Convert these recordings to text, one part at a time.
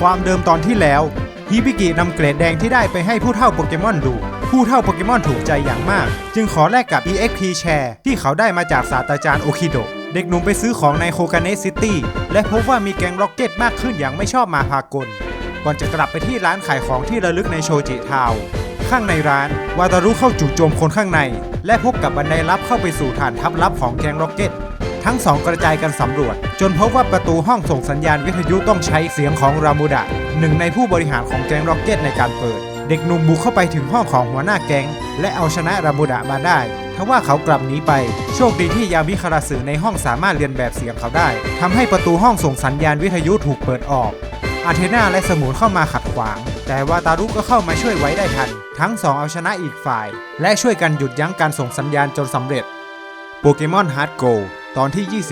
ความเดิมตอนที่แล้วฮิบิกินำเกรดแดงที่ได้ไปให้ผู้เฒ่าโปเกมอนดู ผู้เฒ่าโปเกมอนถูกใจอย่างมาก จึงขอแลกกับ EXP Share ที่เขาได้มาจากศาสตราจารย์โอคิโดเด็กหนุ่มไปซื้อของในโคกาเนซิตี้และพบว่ามีแก๊งร็อกเก็ตมากขึ้นอย่างไม่ชอบมาพากล ก่อนจะกลับไปที่ร้านขายของที่ระลึกในโชจิทาวข้างในร้านวาตารุเข้าจู่โจมคนข้างใน และพบกับบันไดลับเข้าไปสู่ฐานทัพลับของแก๊งร็อกเก็ต ทั้งสองกระจายกันสำรวจ จนพบว่าประตูห้องส่งสัญญาณวิทยุต้องใช้เสียงของรามูดะหนึ่งในผู้บริหารของแก๊งร็อกเก็ตในการเปิด เด็กหนุ่มบุกเข้าไปถึงห้องของหัวหน้าแก๊ง และเอาชนะรามูดะมาได้ทว่าเขากลับหนีไป โชคดีที่ยามิคาราสึในห้องสามารถเรียนแบบเสียงเขาได้ทำให้ประตูห้องส่งสัญญาณวิทยุถูกเปิดออก อาเทนาและสมุนเข้ามาขัดขวาง แต่วาตารุก็เข้ามาช่วยไว้ได้ทัน ทั้งสองเอาชนะอีกฝ่าย และช่วยกันหยุดยั้งการส่งสัญญาณจนสำเร็จ โปเกมอนฮาร์ดโก ตอนที่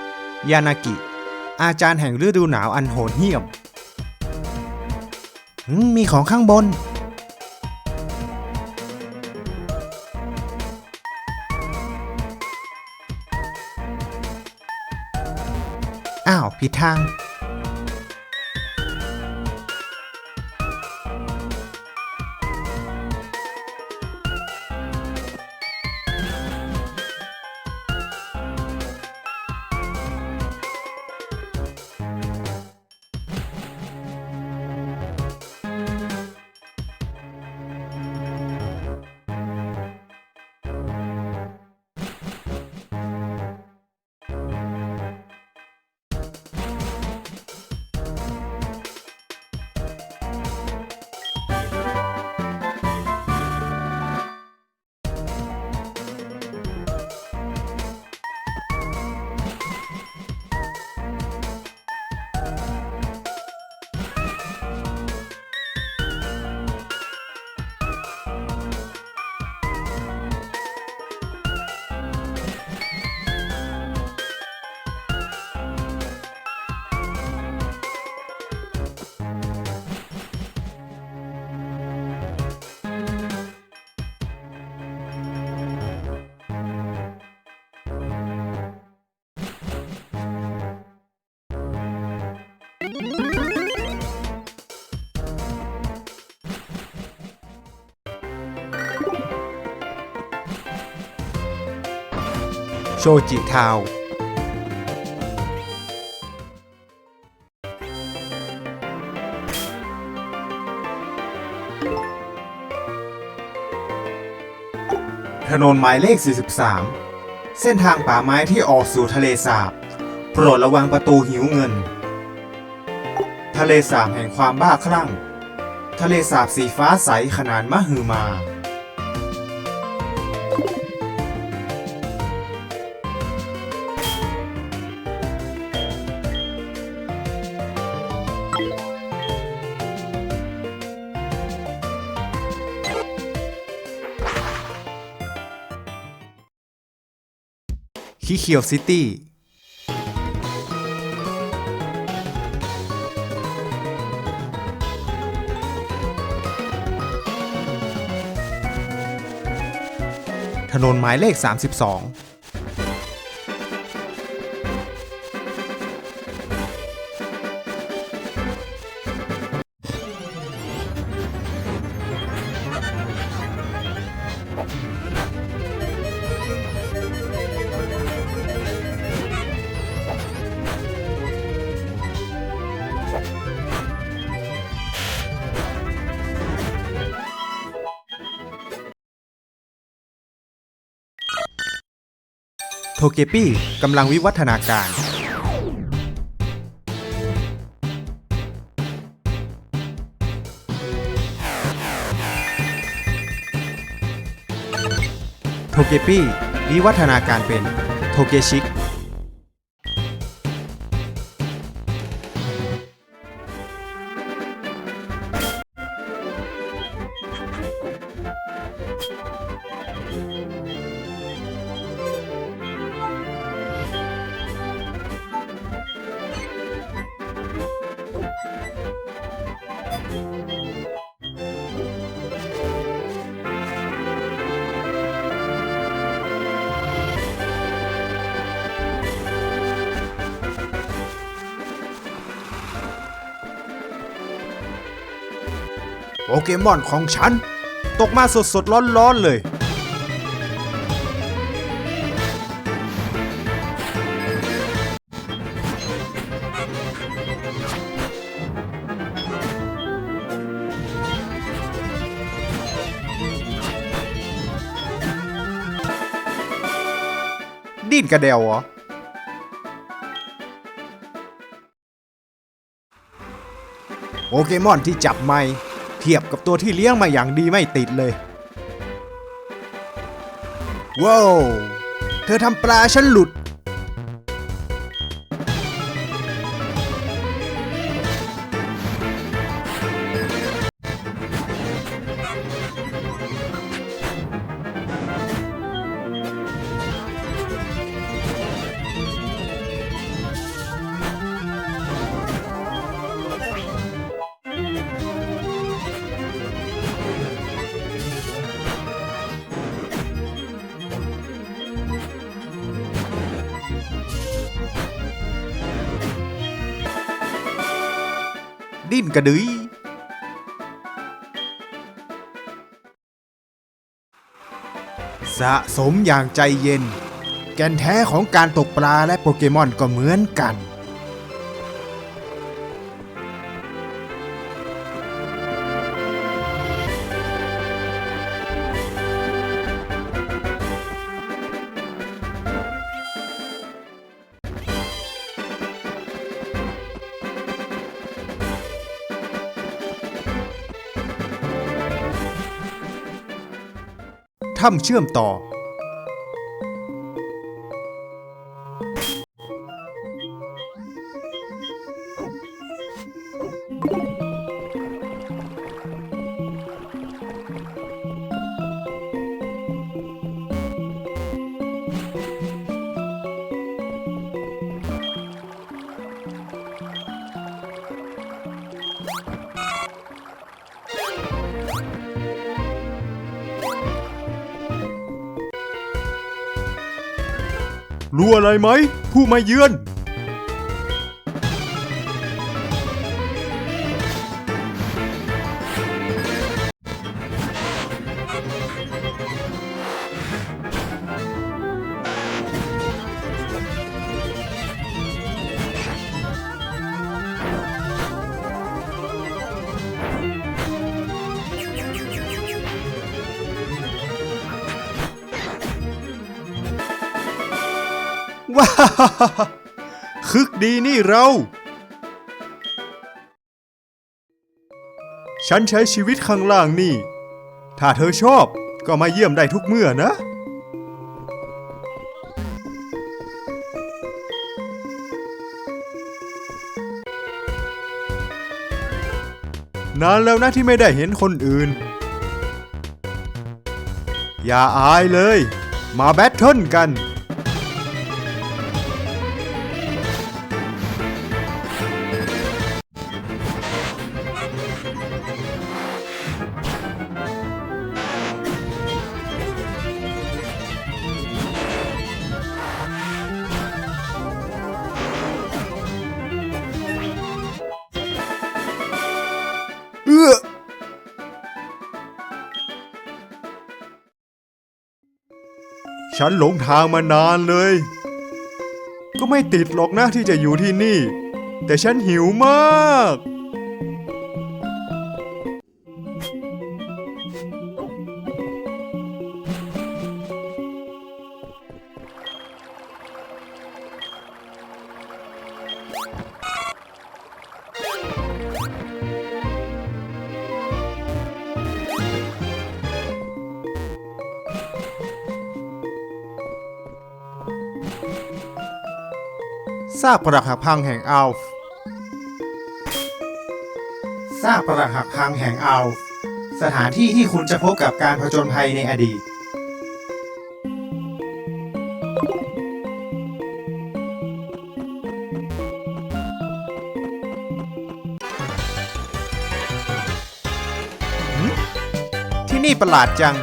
25 ยานากิ อาจารย์แห่งฤดูหนาวอันโหดเหี้ยมมมีของข้างบน อ้าว ผิดทาง โชจิทาวถนนหมายเลข 43 เส้นทางป่าไม้ที่ออกสู่ทะเลสาบ โปรดระวังประตูหิวเงิน ทะเลสาบแห่งความบ้าคลั่ง ทะเลสาบสีฟ้าใสขนาดมหึมา ที่เคียวซิตี้ถนนหมายเลข 32 โทเกปี้กำลังวิวัฒนาการ โทเกปี้วิวัฒนาการเป็นโทเกชิก โปเกมอนของฉัน ตกมาสดสดร้อนร้อนๆเลย ดิ้นกระเดวเหรอโปเกมอนที่จับไม่ เทียบกับตัวที่เลี้ยงมาอย่างดีไม่ติดเลย ว้าว เธอทำปลาฉันหลุด ดิ้นกระดือยสะสมอย่างใจเย็น แก่นแท้ของการตกปลาและโปเกมอนก็เหมือนกัน ถ้ำเชื่อมต่อ รู้อะไรไหม ผู้มาเยือน ว้าคึกดีนี่เรา ฉันใช้ชีวิตข้างล่างนี่ ถ้าเธอชอบก็มาเยี่ยมได้ทุกเมื่อนะ นานแล้วนะที่ไม่ได้เห็นคนอื่น อย่าอายเลย มาแบทเทิลกัน ฉันหลงทางมานานเลย ก็ไม่ติดหรอกนะที่จะอยู่ที่นี่ แต่ฉันหิวมาก ซากปรักหักพังแห่งอัลฟ์ซากปรักหักพังแห่งอัลฟ์สถานที่ที่คุณจะพบกับการผจญภัยในอดีต ที่นี่ประหลาดจัง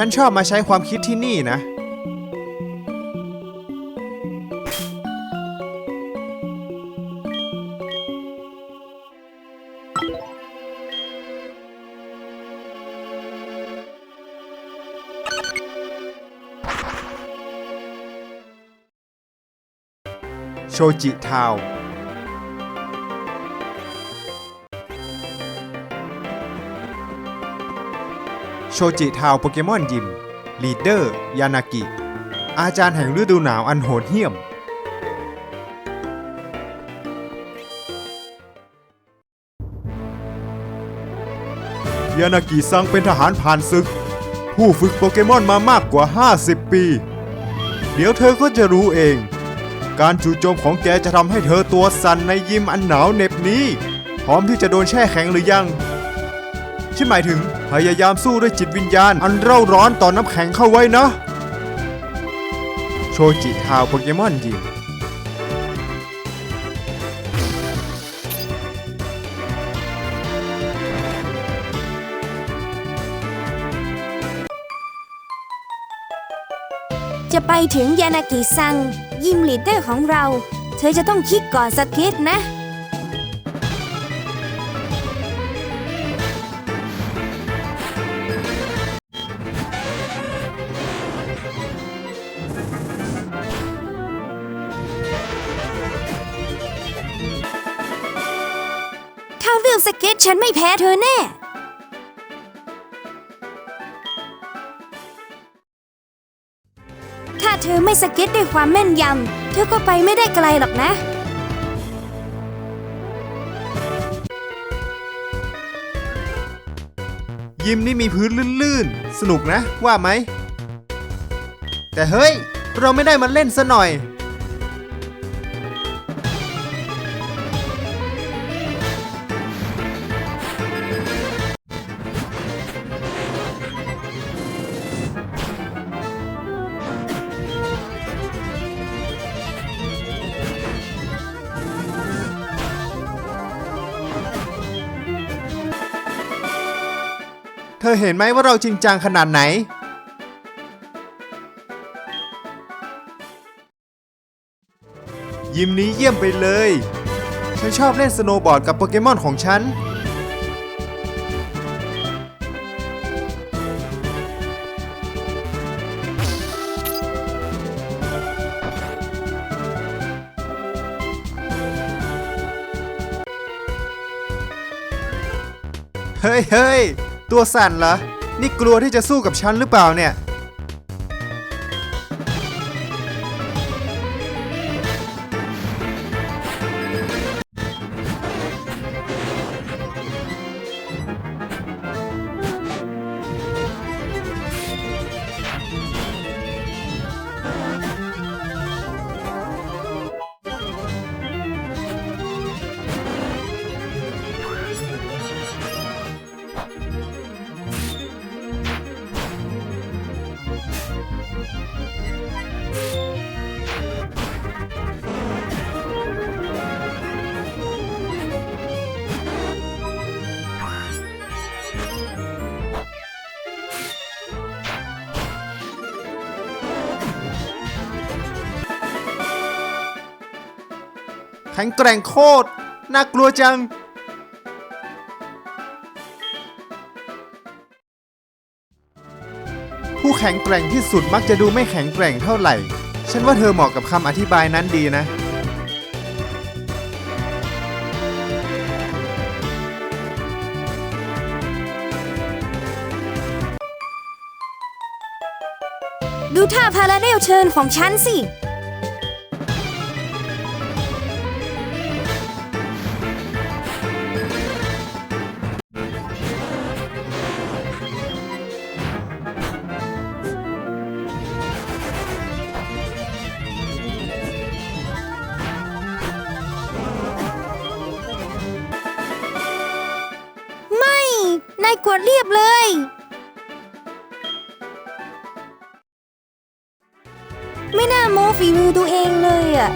ฉันชอบมาใช้ความคิดที่นี่นะ โชจิทาว โชจิทาวโปเกมอนยิม ลีดเดอร์ ยานากิ อาจารย์แห่งฤดูหนาวอันโหดเหี้ยม ยานากิซังเป็นทหารผ่านศึก ผู้ฝึกโปเกมอนมามากกว่า 50 ปี เดี๋ยวเธอก็จะรู้เอง การจู่โจมของแกจะทำให้เธอตัวสั่นในยิมอันหนาวเหน็บนี้ พร้อมที่จะโดนแช่แข็งหรือยัง ฉันหมายถึง พยายามสู้ด้วยจิตวิญญาณ อันเร่าร้อนต่อน้ำแข็งเข้าไว้นะ โชจิทาวโปเกมอนยิมจะไปถึงยานากิซัง ยิมลีดเดอร์ของเรา เธอจะต้องคิดก่อนสักนิดนะ ฉันไม่แพ้เธอแน่ ถ้าเธอไม่สเก็ตด้วยความแม่นยำ เธอก็ไปไม่ได้ไกลหรอกนะ ยิมนี่มีพื้นลื่นๆ สนุกนะ ว่าไหม แต่เฮ้ย เราไม่ได้มาเล่นซะหน่อย เธอเห็นไหมว่าเราจริงจังขนาดไหน ยิมนี้เยี่ยมไปเลย ฉันชอบเล่นสโนว์บอร์ดกับโปเกมอนของฉัน เฮ้ยเฮ้ย ตัวสั่นเหรอ นี่กลัวที่จะสู้กับฉันหรือเปล่าเนี่ย ข็งแกร่งโคตร น่ากลัวจัง ผู้แข็งแกร่งที่สุดมักจะดูไม่แข็งแกร่งเท่าไหร่ ฉันว่าเธอเหมาะกับคำอธิบายนั้นดีนะ ดูท่าพาราเรลเชิญของฉันสิ กวดเรียบเลย ไม่น่าโม้ฝีมือตัวเองเลยอะ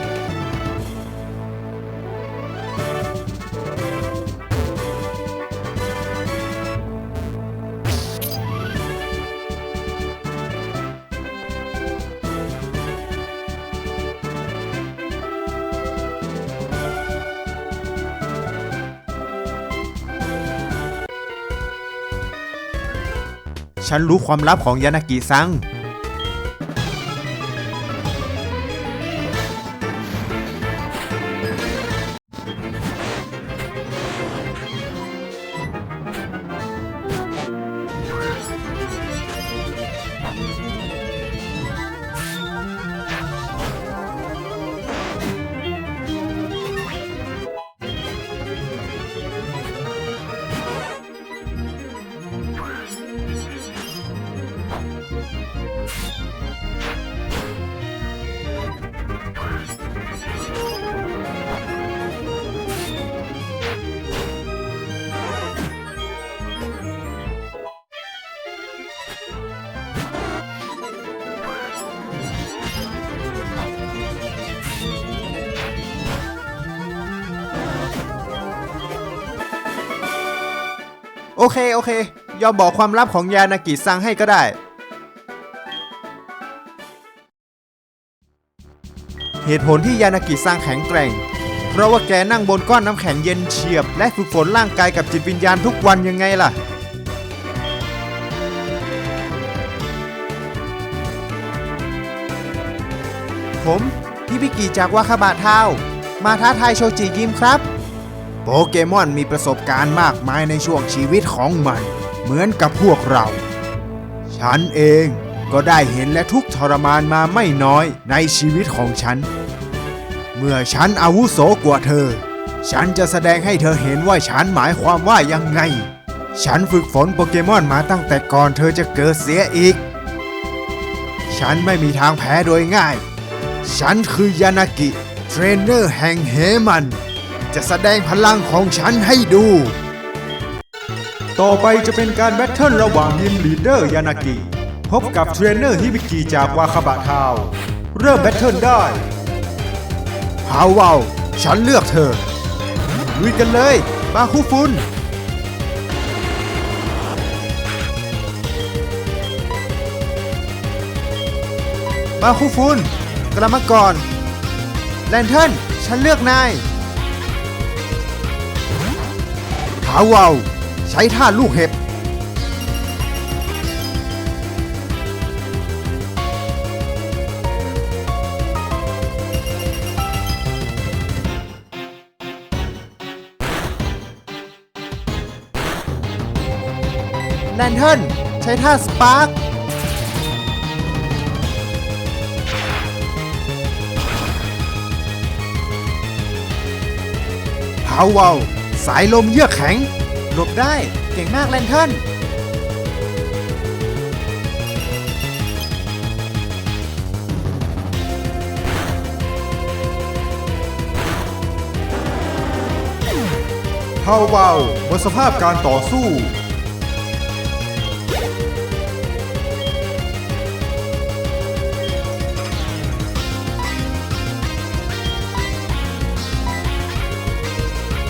ฉันรู้ความลับของยานากิซัง โอเคโอเค ยอมบอกความลับของยานากิซังให้ก็ได้ เหตุผลที่ยานากิซังแข็งแกร่ง เพราะว่าแกนั่งบนก้อนน้ำแข็งเย็นเฉียบ และฝึกฝนร่างกายกับจิตวิญญาณทุกวันยังไงล่ะผมพี่พิกิจากวาคาบะเท้ามาท้าทายโชจิยิมครับ โปเกมอนมีประสบการณ์มากมายในช่วงชีวิตของมัน เหมือนกับพวกเรา ฉันเองก็ได้เห็นและทุกทรมานมาไม่น้อยในชีวิตของฉัน เมื่อฉันอาวุโสกว่าเธอ ฉันจะแสดงให้เธอเห็นว่าฉันหมายความว่ายังไง ฉันฝึกฝนโปเกมอนมาตั้งแต่ก่อนเธอจะเกิดเสียอีก ฉันไม่มีทางแพ้โดยง่าย ฉันคือยานากิ เทรนเนอร์แห่งเฮมัน จะแสดงพลังของฉันให้ดู ต่อไปจะเป็นการแบทเทิลระหว่างยิมลีดเดอร์ยานากิ พบกับเทรนเนอร์ฮิบิกิจากวาคาบะทาวน์เริ่มแบทเทิลได้ฮาวาวฉันเลือกเธอลุยกันเลยมาคู่ฟุนมาคู่ฟุนกลับมาก่อนแลนเทิร์นฉันเลือกนายาวาว ใช้ท่าลูกเห็บ แลนเทิร์นใช้ท่าสปาร์คพาวเวล สายลมเยือกแข็ง หลบได้ เก่งมากแลนเทิร์นพาวเวลบนสภาพการต่อสู้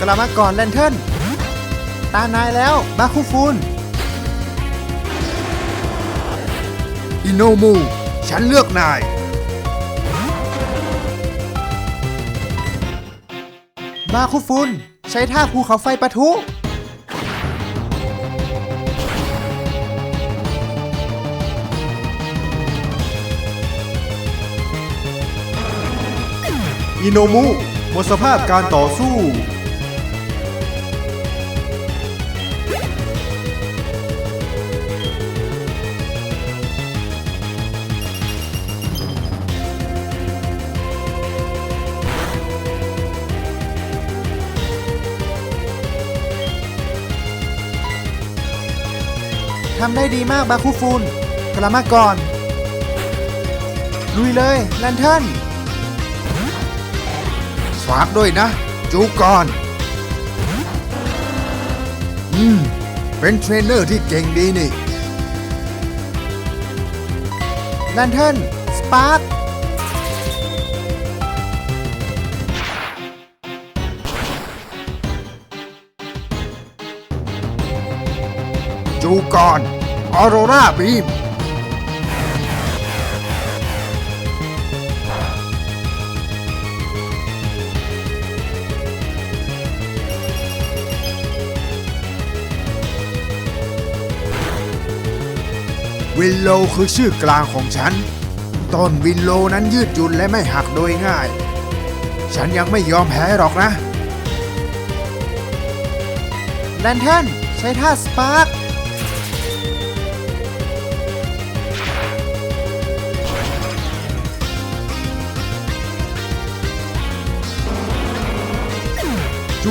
กลับมาก่อนแลนเทิร์นตานายแล้วบาคูฟูนอิโนมู ฉันเลือกนาย บาคูฟูนใช้ท่าภูเขาไฟปะทุ อิโนมุหมดสภาพการต่อสู้ ทำได้ดีมากบาคูฟูลกลับมาก่อน ลุยเลยแลนเทิร์นฝากด้วยนะ จูก่อน อืม เป็นเทรนเนอร์ที่เก่งดีนี่แลนเทิร์นสปาร์ค จูก่อนออโรราบีมวินโลคือชื่อกลางของฉัน ต้นวินโลนั้นยืดหยุ่นและไม่หักโดยง่าย ฉันยังไม่ยอมแพ้หรอกนะแลนเทนใช้ท่าสปาร์ก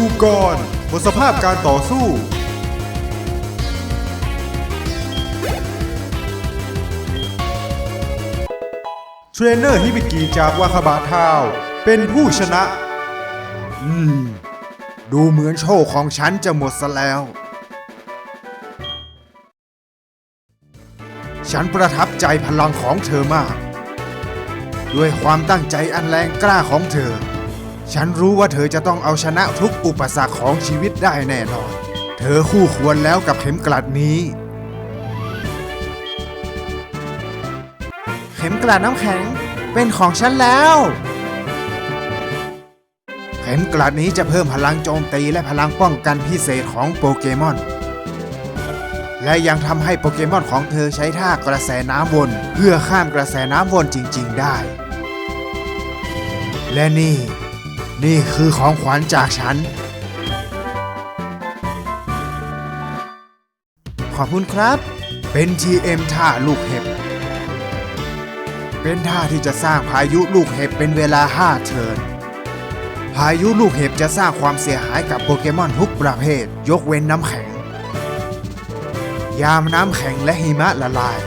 จูกอนบทสภาพการต่อสู้ เทรนเนอร์ฮิบิกิจากวาคาบะทาว เป็นผู้ชนะ อืม ดูเหมือนโชคของฉันจะหมดซะแล้ว ฉันประทับใจพลังของเธอมาก ด้วยความตั้งใจอันแรงกล้าของเธอ ฉันรู้ว่าเธอจะต้องเอาชนะทุกอุปสรรคของชีวิตได้แน่นอน เธอคู่ควรแล้วกับเข็มกลัดนี้ เข็มกลัดน้ำแข็งเป็นของฉันแล้ว เข็มกลัดนี้จะเพิ่มพลังโจมตีและพลังป้องกันพิเศษของโปเกมอน และยังทำให้โปเกมอนของเธอใช้ท่ากระแสน้ำวน เพื่อข้ามกระแสน้ำวนจริง ๆ ได้ และนี่ นี่คือของขวัญจากฉัน ขอบคุณครับ เป็น TM ท่าลูกเห็บ เป็นท่าที่จะสร้างพายุลูกเห็บเป็นเวลา 5 เทิร์น พายุลูกเห็บจะสร้างความเสียหายกับโปเกมอนทุกประเภท ยกเว้นน้ำแข็ง ยามน้ำแข็งและหิมะละลาย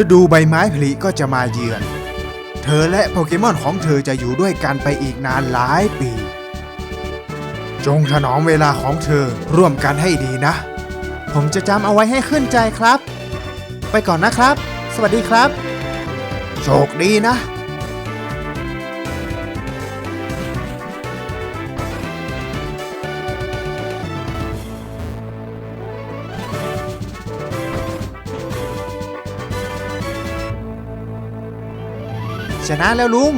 ฤดูใบไม้ผลิก็จะมาเยือน อและโปเกมอนของเธอจะอยู่ด้วยกันไปอีกนานหลายปี จงถนอมเวลาของเธอร่วมกันให้ดีนะ ผมจะจำเอาไว้ให้ขึ้นใจครับ ไปก่อนนะครับ สวัสดีครับ โชคดีนะ ชนะแล้วลุง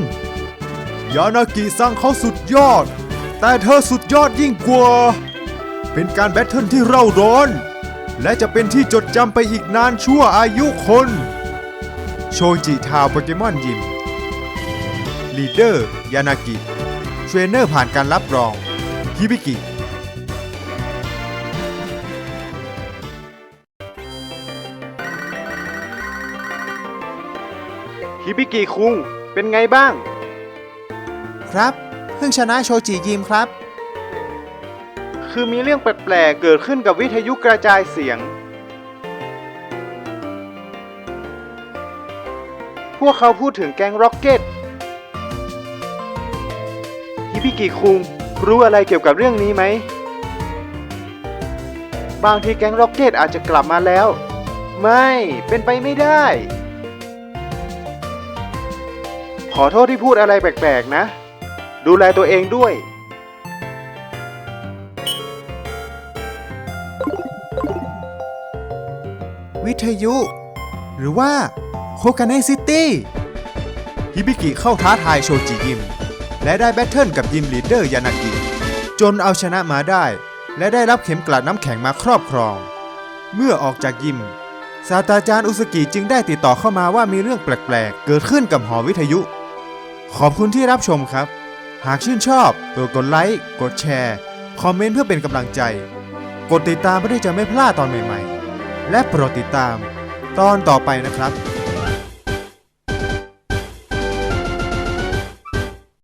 ยานากิซังเขาสุดยอด แต่เธอสุดยอดยิ่งกว่า เป็นการแบทเทิลที่เร่าร้อน และจะเป็นที่จดจำไปอีกนานชั่วอายุคน โชจิทาวโปเกมอนยิม ลีดเดอร์ ยานากิ เทรนเนอร์ผ่านการรับรองฮิบิกิฮิบิกิคุง เป็นไงบ้าง ครับ เพิ่งชนะโชจิยิมครับ คือมีเรื่องแปลกๆ เกิดขึ้นกับวิทยุกระจายเสียง พวกเขาพูดถึงแก๊งร็อกเก็ตฮิบิกิคุงรู้อะไรเกี่ยวกับเรื่องนี้ไหม บางทีแก๊งร็อกเก็ตอาจจะกลับมาแล้ว ไม่ เป็นไปไม่ได้ ขอโทษที่พูดอะไรแปลกๆนะ ดูแลตัวเองด้วย วิทยุ หรือว่าโคกาเนซิตี้ฮิบิกิเข้าท้าทายโชจิยิม และได้แบทเทิลกับยิมลีดเดอร์ยานากิ จนเอาชนะมาได้ และได้รับเข็มกลัดน้ำแข็งมาครอบครอง เมื่อออกจากยิมศาสตราจารย์อุสกิจึงได้ติดต่อเข้ามาว่ามีเรื่องแปลก ๆ เกิดขึ้นกับหอวิทยุ ขอบคุณที่รับชมครับ หากชื่นชอบโปรดกดไลค์ กดแชร์ คอมเมนต์เพื่อเป็นกำลังใจ กดติดตามเพื่อที่จะไม่พลาดตอนใหม่ ๆ และโปรดติดตามตอนต่อไปนะครับ